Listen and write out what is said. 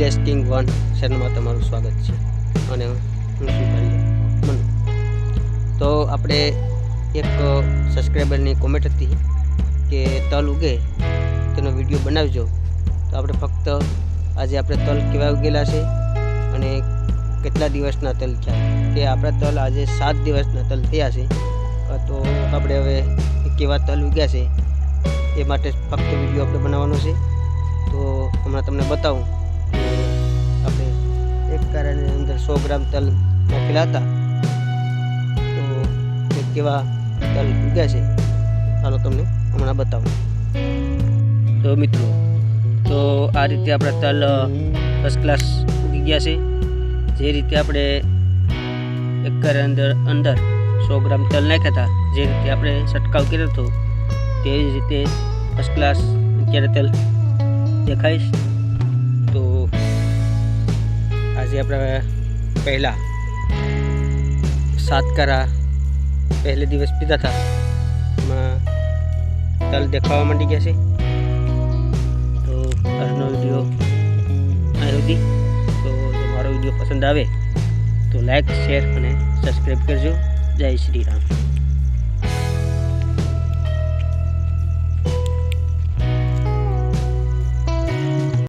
King one ચેનલમાં તમારું સ્વાગત છે. અને હું સ્વીકારી મનુ તો આપણે એક સબસ્ક્રાઈબરની કોમેન્ટ હતી કે તલ ઉગે, તેનો વીડિયો બનાવજો. તો આપણે ફક્ત આજે આપણે તલ કેવા ઉગેલા છે અને કેટલા દિવસના તલ થયા કે આપણા તલ આજે સાત દિવસના તલ થયા છે. તો આપણે હવે કેવા તલ ઉગ્યા છે એ માટે ફક્ત વીડિયો આપણે બનાવવાનો છે. તો હમણાં તમને બતાવું. આપણે એક કારની અંદર સો ગ્રામ તલ નાખેલા હતા. તો કેવા તલ ઉગ્યા છે? ચાલો તમને હમણાં બતાવું. તો મિત્રો, તો આ રીતે આપણા તલ ફર્સ્ટ ક્લાસ ઉગી ગયા છે. જે રીતે આપણે એકર અંદર અંદર સો ગ્રામ તલ નાખ્યા હતા, જે રીતે આપણે છંટકાવ કર્યો હતો, તેવી રીતે ફર્સ્ટ ક્લાસ અત્યારે તલ દેખાઈશ આજે આપણે પહેલાં સાતકારા પહેલે દિવસ પીધા હતા. એમાં તલ દેખાવા માંડી ગયા છે. તો આજનો વીડિયો અહીં સુધી. તો મારો વીડિયો પસંદ આવે તો લાઈક, શેર અને સબસ્ક્રાઈબ કરજો. જય શ્રી રામ.